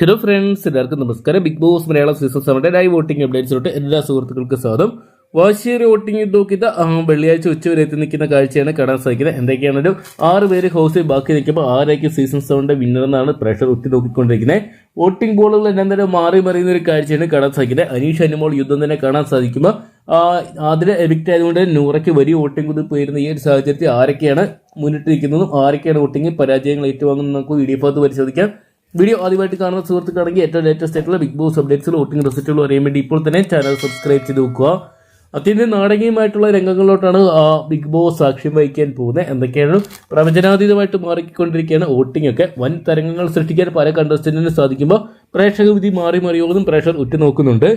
Hello friends എല്ലാവർക്കും നമസ്കാരം. Bigg Boss Malayalam season സെവന്റെ ലൈവ് വോട്ടിംഗ് അപ്ഡേറ്റ്സിലോട്ട് എല്ലാ സുഹൃത്തുക്കൾക്കും സ്വാഗതം. വാശിയൊരു വോട്ടിംഗ് നോക്കിയത് വെള്ളിയാഴ്ച ഉച്ചവരെ എത്തി നിൽക്കുന്ന കാഴ്ചയാണ് കാണാൻ സാധിക്കുന്നത്. എന്തൊക്കെയാണെങ്കിലും ആറ് പേര് ഹൗസിൽ ബാക്കി നിൽക്കുമ്പോൾ ആരായിരിക്കും സീസൺ സെവന്റെ വിന്നർ എന്നാണ് പ്രഷർ ഒത്തി നോക്കിക്കൊണ്ടിരിക്കുന്നത്. വോട്ടിംഗ് ബോളുകൾ തന്നെ മാറി മറിയുന്ന ഒരു കാഴ്ചയാണ് കാണാൻ സാധിക്കുന്നത്. അനീഷ് അനുമോൾ യുദ്ധം തന്നെ കാണാൻ സാധിക്കുമ്പോൾ അതിൽ എവിക്റ്റ് ആയതുകൊണ്ട് നൂറയ്ക്ക് വലിയ വോട്ടിംഗ് കുതിപ്പ് വരുന്ന ഈ ഒരു സാഹചര്യത്തിൽ ആരൊക്കെയാണ് മുന്നിട്ടിരിക്കുന്നതും ആരൊക്കെയാണ് വോട്ടിംഗ് പരാജയങ്ങൾ ഏറ്റുവാങ്ങുന്നത് നമുക്ക് വീഡിയോ ഭാഗത്ത് പരിശോധിക്കാം. വീഡിയോ ആദ്യമായിട്ട് കാണുന്ന സുഹൃത്തുക്കളാണെങ്കിൽ ഏറ്റവും ലേറ്റസ്റ്റ് ആയിട്ടുള്ള ബിഗ് ബോസ് അപ്ഡേറ്റ്സുകൾ വോട്ടിംഗ് റിസൾട്ടുകൾ അറിയാൻ വേണ്ടി ഇപ്പോൾ തന്നെ ചാനൽ സബ്സ്ക്രൈബ് ചെയ്ത് വെക്കുക. അത്യന്തം നാടകീയമായിട്ടുള്ള രംഗങ്ങളിലോട്ടാണ് ബിഗ് ബോസ് സാക്ഷ്യം വഹിക്കാൻ പോകുന്നത്. എന്തൊക്കെയാണ്? പ്രവചനാതീതമായിട്ട് മാറിക്കൊണ്ടിരിക്കുകയാണ് വോട്ടിംഗ് ഒക്കെ വൻ തരംഗങ്ങൾ സൃഷ്ടിക്കാൻ പല കണ്ടസ്റ്റന്റിന് സാധിക്കുമ്പോൾ പ്രേക്ഷക വിധി മാറി മറിയുമെന്നും പ്രേക്ഷകർ ഉറ്റുനോക്കുന്നുണ്ട്.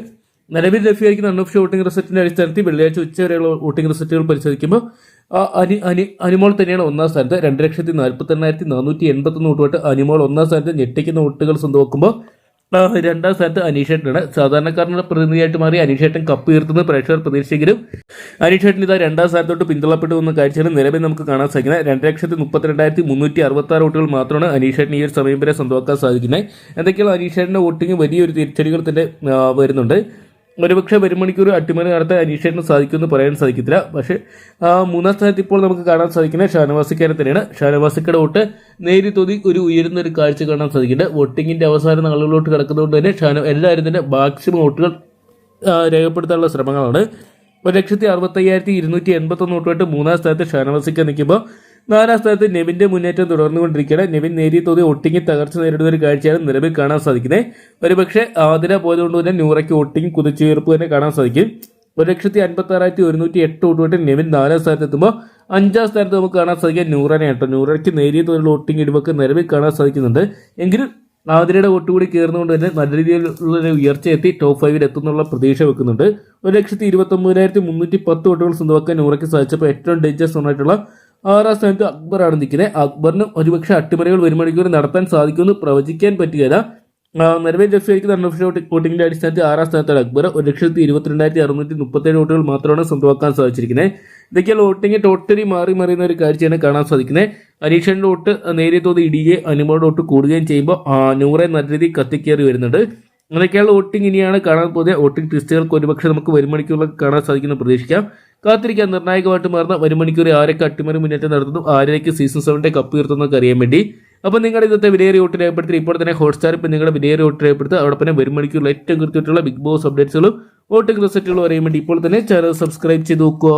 നിലവിൽ ലഭ്യമായിരിക്കുന്ന അൺഒഫീഷ്യൽ വോട്ടിംഗ് റിസൾട്ടിന്റെ അടിസ്ഥാനത്തിൽ വെള്ളിയാഴ്ച ഉച്ചവരെയുള്ള വോട്ടിംഗ് റിസൾട്ടുകൾ പരിശോധിക്കുമ്പോൾ അനി അനി അനിമോൾ തന്നെയാണ് ഒന്നാം സ്ഥാനത്ത്. രണ്ട് ലക്ഷത്തി നാൽപ്പത്തി എണ്ണായിരത്തി നാനൂറ്റി എൺപത്തൊന്ന് വോട്ടുമായിട്ട് അനിമോൾ ഒന്നാം സ്ഥാനത്ത് ഞെട്ടിക്കുന്ന വോട്ടുകൾ സ്വന്തമാക്കുമ്പോൾ നോക്കുമ്പോൾ രണ്ടാം സ്ഥാനത്ത് അനീഷേട്ടനാണ്. സാധാരണക്കാരനുള്ള പ്രതിനിധിയായിട്ട് മാറി അനീഷേട്ടൻ കപ്പ് ഉയർത്തുന്ന പ്രേക്ഷകർ പ്രതീക്ഷിച്ചെങ്കിലും അനീഷേട്ടൻ ഇതാ രണ്ടാം സ്ഥാനത്തോട്ട് പിന്തള്ളപ്പെട്ടു വന്ന കാഴ്ചയാണ് നിലവിൽ നമുക്ക് കാണാൻ സാധിക്കുന്നത്. രണ്ട് ലക്ഷത്തി മുപ്പത്തിരണ്ടായിരത്തി മുന്നൂറ്റി അറുപത്തി ആറ് വോട്ടുകൾ മാത്രമാണ് അനീഷേട്ടൻ ഈ ഒരു സമയം വരെ സ്വന്തമാക്കാൻ സാധിക്കുന്നത്. എന്തൊക്കെയാണ് അനീഷേട്ടന്റെ വോട്ടിംഗ് വലിയൊരു തിരിച്ചടികൾ തന്നെ വരുന്നുണ്ട്. ഒരുപക്ഷെ ഒരു മണിക്കൂർ അട്ടിമറി നടത്താൻ അനീഷേട്ടന് സാധിക്കുമെന്ന് പറയാൻ സാധിക്കത്തില്ല. പക്ഷേ മൂന്നാം സ്ഥാനത്ത് ഇപ്പോൾ നമുക്ക് കാണാൻ സാധിക്കുന്നത് ഷാനവാസിക്കാരെ തന്നെയാണ്. ഷാനവാസിക്കയുടെ വോട്ട് നേരി തോതി ഒരു ഉയരുന്ന ഒരു കാഴ്ച കാണാൻ സാധിക്കുന്നുണ്ട്. വോട്ടിങ്ങിന്റെ അവസാന നാളുകളിലോട്ട് കിടക്കുന്നതുകൊണ്ട് തന്നെ ഷാന എല്ലാവരും തന്നെ മാക്സിമം വോട്ടുകൾ രേഖപ്പെടുത്താനുള്ള ശ്രമങ്ങളാണ്. ഒരു ലക്ഷത്തി അറുപത്തയ്യായിരത്തി ഇരുന്നൂറ്റി എൺപത്തൊന്ന് വോട്ടുമായിട്ട് മൂന്നാം സ്ഥാനത്ത് ഷാനവാസിക്ക നിൽക്കുമ്പോൾ നാലാം സ്ഥാനത്ത് നെവിന്റെ മുന്നേറ്റം തുടർന്നുകൊണ്ടിരിക്കുകയാണ്. നെവിൻ നേരിയ തോതിൽ ഒട്ടിങ്ങി തകർച്ച നേരിടുന്ന ഒരു കാഴ്ചയാണ് നിലവിൽ കാണാൻ സാധിക്കുന്നത്. ഒരുപക്ഷെ ആതിര പോയതുകൊണ്ട് തന്നെ നൂറയ്ക്ക് ഒട്ടിങ്ങി കുതിച്ചുയർപ്പ് തന്നെ കാണാൻ സാധിക്കും. ഒരു ലക്ഷത്തി അൻപത്തി ആറായിരത്തി ഒരുന്നൂറ്റി എട്ട് വോട്ടുമായിട്ട് നെവിൻ നാലാം സ്ഥാനത്ത് എത്തുമ്പോൾ അഞ്ചാം സ്ഥാനത്ത് നമുക്ക് കാണാൻ സാധിക്കുക നൂറനെ കേട്ടോ. നൂറയ്ക്ക് നേരിയ തോതിലുള്ള വോട്ടിംഗ് ഇടിവൊക്കെ നിലവിൽ കാണാൻ സാധിക്കുന്നുണ്ട്. എങ്കിലും ആതിരയുടെ വോട്ട് കൂടി കയറുന്നതുകൊണ്ട് തന്നെ നല്ല രീതിയിലുള്ള ഒരു ഉയർച്ച എത്തി ടോപ്പ് ഫൈവിൽ എത്തുന്നുള്ള പ്രതീക്ഷ വെക്കുന്നുണ്ട്. ഒരു ലക്ഷത്തി ഇരുപത്തൊമ്പതിനായിരത്തി മുന്നൂറ്റി പത്ത് വോട്ടുകൾ സ്വന്തമാക്കാൻ നൂറയ്ക്ക് സാധിച്ചപ്പോൾ ഏറ്റവും ഡേഞ്ചറസ് ആയിട്ടുള്ള ആറാം സ്ഥാനത്ത് അക്ബറാണ് നിൽക്കുന്നത്. അക്ബറിന് ഒരുപക്ഷെ അട്ടിമറികൾ ഒരു മണിക്കൂർ നടത്താൻ സാധിക്കുമെന്ന് പ്രവചിക്കാൻ പറ്റുകയില്ല. നിലവിൽ ലഭ്യമായിരിക്കുന്ന അൺഒഫീഷ്യൽ വോട്ടിംഗിന്റെ അടിസ്ഥാനത്തിൽ ആറാം സ്ഥാനത്താണ് അക്ബർ. ഒരു ലക്ഷത്തി ഇരുപത്തിരണ്ടായിരത്തി അറുന്നൂറ്റി മുപ്പത്തേഴ് വോട്ടുകൾ മാത്രമാണ് സ്വന്തമാക്കാൻ സാധിച്ചിരിക്കുന്നത്. ഇതൊക്കെയാണ് വോട്ടിംഗ് ടോട്ടലി മാറി മറിയുന്ന ഒരു കാഴ്ചയാണ് കാണാൻ സാധിക്കുന്നത്. അനീഷന്റെ വോട്ട് നേരിയ തോത് ഇടിയുകയും അനുമോളുടെ വോട്ട് കൂടുകയും ചെയ്യുമ്പോൾ നൂറെ നല്ല രീതിയിൽ കത്തിക്കേറി വരുന്നുണ്ട്. അങ്ങനെയൊക്കെയുള്ള വോട്ടിംഗ് ഇനിയാണ് കാണാൻ പോകുന്നത്. വോട്ടിംഗ് ട്വിസ്റ്റുകൾക്ക് ഒരുപക്ഷെ നമുക്ക് വരുമണിക്കൂറിലൊക്കെ കാണാൻ സാധിക്കുന്നു പ്രതീക്ഷിക്കാം. കാത്തിരിക്കാൻ നിർണായകമായിട്ട് മാറുന്ന വരുമണിക്കൂർ ആരൊക്കെ അട്ടിമറി മുന്നേറ്റം നടത്തുന്നു ആരേക്ക് സീസൺ സെവന്റെ കപ്പ് ഉയർത്തുന്നൊക്കെ അറിയാൻ വേണ്ടി. അപ്പോൾ നിങ്ങളുടെ ഇന്നത്തെ വിലയേറി വോട്ട് രേഖപ്പെടുത്തി ഇപ്പോൾ തന്നെ ഹോട്ട്സ്റ്റാർ ഇപ്പം നിങ്ങളുടെ വിലയേറി വോട്ട് രേഖപ്പെടുത്തുക. അതോടൊപ്പം തന്നെ വരുമണിക്കൂറിൽ ഏറ്റവും കൃത്യമായിട്ടുള്ള ബിഗ് ബോസ് അപ്ഡേറ്റ്സുകളും വോട്ടിംഗ് റിസൾട്ടുകളും അറിയാൻ വേണ്ടി ഇപ്പോൾ തന്നെ ചാനൽ സബ്സ്ക്രൈബ് ചെയ്ത് നോക്കുക.